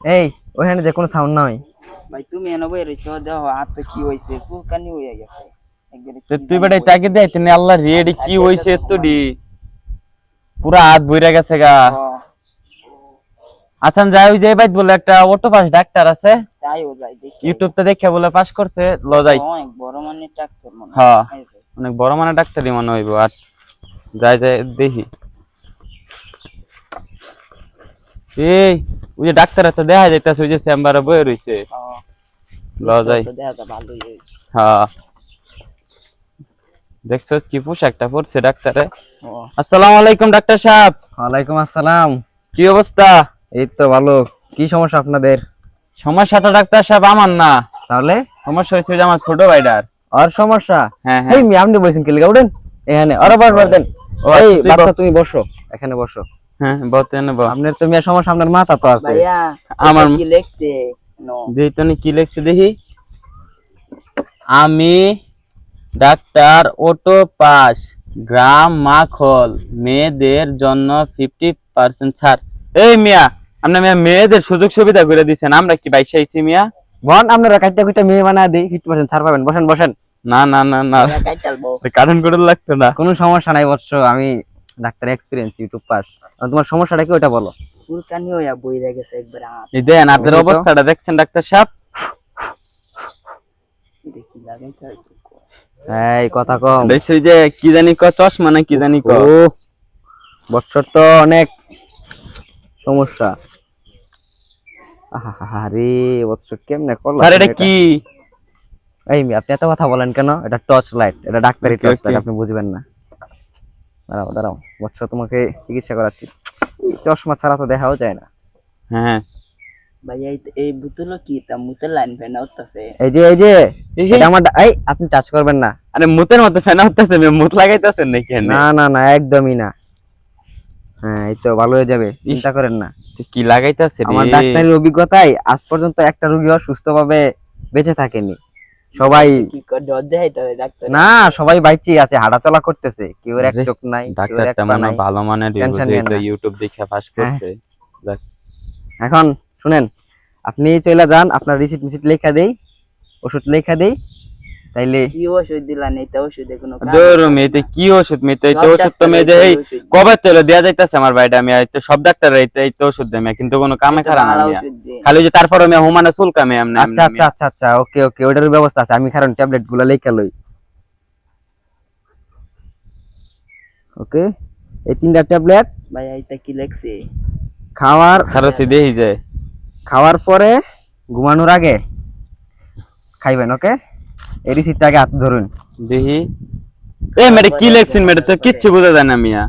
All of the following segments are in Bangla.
এই ওখানে যে কোনো সাউন্ড নাই ভাই তুমি এনে বই রইছো দেখো হাত তো কি হইছে চুলকানি হয়ে গেছে। তুই বেটা তাকে দেয় তিনি আল্লাহ রেডি কি হইছে তো ডি পুরা হাত বইরা গেছে গা। আচ্ছা যাই ওই যে বাইত বলে একটা অটো পাস ডাক্তার আছে। তাইও যাই দেখি। ইউটিউব তে দেখে বলে পাস করছে ল যাই। অনেক বড় মানের ডাক্তার মনে হয়। হ্যাঁ অনেক বড় মানে ডাক্তারই মনে হইব। আর যাই যাই দেখি। এই ওই যে ডাক্তার তো দেখা যাইতেছে ওই যে চেম্বারে বয়ে রইছে। ল যাই। হ্যাঁ। দেখছস কি পোশাকটা পরছে ডাক্তারে। আসসালামু আলাইকুম ডাক্তার সাহেব। ওয়ালাইকুম আসসালাম। কি অবস্থা? এই তো ভালো। কি সমস্যা আপনাদের? সমস্যাটা ডাক্তার সাহেব আমার না। তাহলে? সমস্যা হয়েছে যে আমার ছোট ভাইটার। আর সমস্যা? হ্যাঁ হ্যাঁ। মি আপনি বলছেন কি লিখা উঠেন। এখানে আরে বস বস দেন। ও, এই আচ্ছা, বাচ্চা তুমি বসো। এখানে বসো। হ্যাঁ বলতেন বল আপনার তো মিয়া সমস্যা আপনার মাথা তো আছে। ভাইয়া আমার- কি লেখছে? নো। দেখি তো নি কি লিখছে দেখি? আমি ডাক্তার অটো পাস গ্রাম মাখল মেয়েদের জন্য ফিফটি পার্সেন্ট ছাড়। এই মিয়া আপনার মিয়া মেয়েদের সুযোগ সুবিধা করে দিচ্ছেন আমরা কি বাইসা আইছি মিয়া? বন আপনারা কাটটা কুইটা মেয়ে বানা দিই ফিফটি পার্সেন্ট ছাড় পাবেন। বসেন বসেন। না না না না। কারণ করে লাগতো না। কোনো সমস্যা নাই বৎস আমি ডাক্তার এক্সপিরিয়েন্স ইউটিউব পাস তোমার সমস্যাটা কি ওটা বলো? চুলকানি হয়ে বইরা গেছে একবারে এই দেন আপনার অবস্থাটা দেখছেন ডাক্তার সাহেব? কি লাগাইতে এই কথা কম দেখছি যে কি জানি ক চশমা না কি জানি ক ও বৎসর তো অনেক সমস্যা। আরে বৎসর কেমনে করলাম স্যার এটা কি? এই মি, আপনি এত কথা বলেন কেন? এটা টর্চ লাইট এটা ডাক্তারি টর্চ লাইট আপনি বুঝবেন না। দাঁড়াও দাঁড়াও। বৎস তোমাকে চিকিৎসা করাচ্ছি। চশমা ছাড়া তো দেখাও যায় না। হ্যাঁ। ভাইয়া এই- এই কি? তা মুতের লাইন ফ্যান উঠতেছে। এই যে এই যে আমার এই আপনি টাচ করবেন না। আরে মুতের মতো ফেনা হতেছে মুত লাগাইতেছেন নাকি না না না একদমই না। হ্যাঁ এই তো ভালো হয়ে যাবে। চিন্তা করেন না। কি লাগাইতেছে আমার ডাক্তারের অভিজ্ঞতায় আজ পর্যন্ত একটা রুগী রোগীও সুস্থভাবে বেঁচে থাকেনি। সবাই না সবাই বাইচে আছে হাঁটাচলা করতেছে। কেউ এক চোখ নাই ডাক্তারটা মনে হয় ভালো মানের। ইউটিউব দেখে পাস করছে যাক। এখন শুনেন আপনি চলে যান আপনার রিসিট মিসিট লেখা দেই ওষুধ লেখা দেই তাইলে কি ওষুধ দিলা নেই তা ওষুধে কোনো দূর মেয়েতে কি ওষুধ মেয়েতে এই তো ওষুধ তো মেয়েতে এই। কবে দেয়া যাইতেছে আমার ভাইটা আমি এই তো সব ডাক্তার এই তো- ওষুধ দেয় কিন্তু কোনো কামে খারাপ না। খালি যে তারপরে মেয়ে হুমানে মেয়ে এমনি আচ্ছা আচ্ছা আচ্ছা আচ্ছা ওকে ওকে ওটার ব্যবস্থা আছে আমি কারণ ট্যাবলেটগুলো লেখা লই। ওকে এই তিনটা ট্যাবলেট ভাইয়া এটা কি লেখছে? খাওয়ার খারাপ দেখি যায়। খাওয়ার পরে ঘুমানোর আগে খাইবেন ওকে? এই হাত ধরুন। দেখি। মেয়েটা কি লেখছেন মেয়েটা তো কিচ্ছু বোঝা যায় না মিয়া।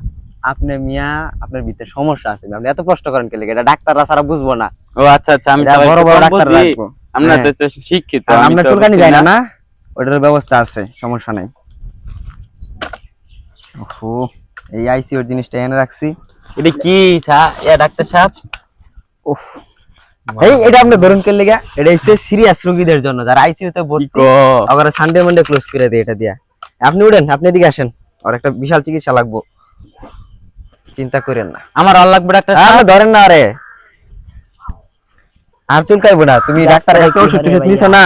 আপনি মিয়া আপনার ভিতরে সমস্যা আছে আপনি এত কষ্ট করেন কে লেগে? এটা ডাক্তাররা সারা বুঝব না। ও আচ্ছা আচ্ছা আমি তাহলে বড় বড় ডাক্তার রাখব। আমরা হ্যাঁ। তো তো শিক্ষিত আর আমি আপনার চুলকানি যায় না। না ওটার ব্যবস্থা আছে সমস্যা নাই। ওহো এই আইসিওর জিনিসটা এনে রাখছি। এটা কি ইয়া ডাক্তার সাহেব? উফ। এই এটা আপনি ধরুন কে লেগে এটা হচ্ছে সিরিয়াস রোগীদের জন্য যারা আইসিইউ তে ভর্তি আবার সানডে মানডে ক্লোজ করে দেয় এটা দিয়া। আপনি উঠেন আপনি এদিকে আসেন। আর একটা বিশাল চিকিৎসা লাগবো। চিন্তা করেন না। আমার আর লাগবে ডাক্তার ধরেন না আরে। আর চুলকাইবো না তুমি ডাক্তার কাছে ওষুধ টষুধ নিছো না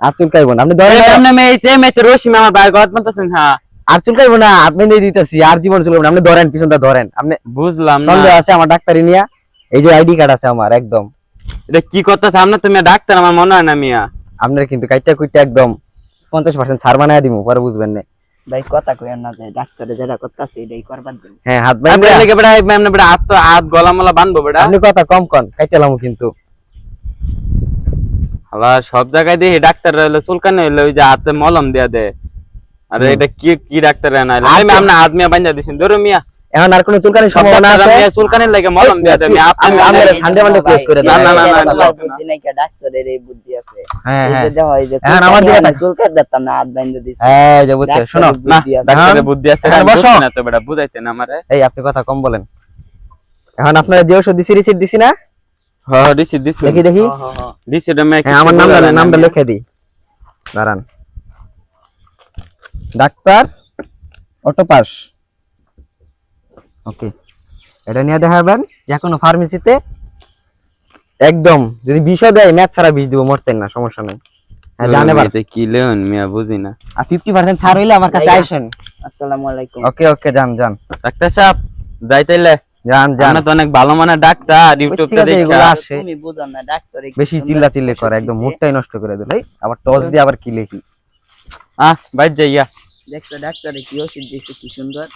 আর চুলকাইবো না। আপনি ধরেন না। মেয়ে এই মেয়ে তো রশি আমার বাইর গত বলতেছেন হ্যাঁ। আর চুলকাইবো না আপনি দিয়ে দিতেছি আর জীবন চলবে না। আপনি ধরেন পিছনটা ধরেন। আপনি বুঝলাম না। সন্দেহ আছে আমার ডাক্তারি নিয়া। এই যে আইডি কার্ড আছে আমার একদম। এটা কি করতেছে? আমরা তুমি ডাক্তার আমার মনে হয় না মিয়া। আপনার কিন্তু কাইটা কুইটা একদম পঞ্চাশ পার্সেন্ট ছাড় বানায় দিব পরে বুঝবেন না। ভাই কথা কইয়া না যায় ডাক্তারে যেটা করতেছে এটাই করবার দিন হ্যাঁ হাত আমরা বাইন্ধে লেগে বেড়া আমরা বেড়া হাত তো হাত গলা মলা বানবো বেড়া। আপনি কথা কম কন কাইটালাম কিন্তু। আবার সব জায়গায় দেখি ডাক্তার হইলে চুলকানি হইলে ওই যে হাতে মলম দিয়া দেয়। আরে এটা কি কি ডাক্তার না আচ্ছা। হাত মিয়া বান্ধা দিছেন ধরো মিয়া। এখন আর কোনো চুলকানির সম্ভাবনা আছে? মিয়া চুলকানির লাগে মলম দিয়া আপনি আমি- আমি- Monday close করে না, না, না, না, না, বুদ্ধি নাই কে ডাক্তারের এই বুদ্ধি আছে। হ্যাঁ হ্যাঁ যে দেখো এই যে এখন আমার দিকে চুলকার দিতাম না হাত বাইন্ধে দিছে। এই যে বুঝছে শোনো। না ডাক্তারের বুদ্ধি আছে এখন বসো। না তো বেটা বুঝাইতেন আমারে। এই আপনি কথা কম বলেন। এখন আপনারা যে ওষুধ দিছি রিসিট দিছি না? হ্যাঁ দিছি দিছি। দেখি দেখি। হ্যাঁ আমার নামটা না নামটা লিখে দিই। দাঁড়ান। ডাক্তার অটোপাস ওকে। এটা নিয়ে দেখাবেন যে কোনো ফার্মেসিতে একদম যদি বিষও দেয় ম্যাথ ছাড়া বিষ দিব মরতেন না সমস্যা নাই। হ্যাঁ জানে বার কি লেন মিয়া বুঝি না। আর ফিফটি পার্সেন্ট ছাড় হইলে আমার কাছে আসেন। আসসালামু আলাইকুম। ওকে ওকে যান যান ডাক্তার সাহেব যাইতাইলে? যান যান তো অনেক ভালো মানের ডাক্তার ইউটিউব দেখে। আসে। তুমি বুঝো না ডাক্তার বেশি চিল্লা চিল্লি করে একদম। মুডটাই নষ্ট করে দিল এই আবার টস দিয়ে আবার কি লিখি? আহ বাইর যাইয়া। দেখছ ডাক্তারে কি ওষুধ দিছে কি সুন্দর।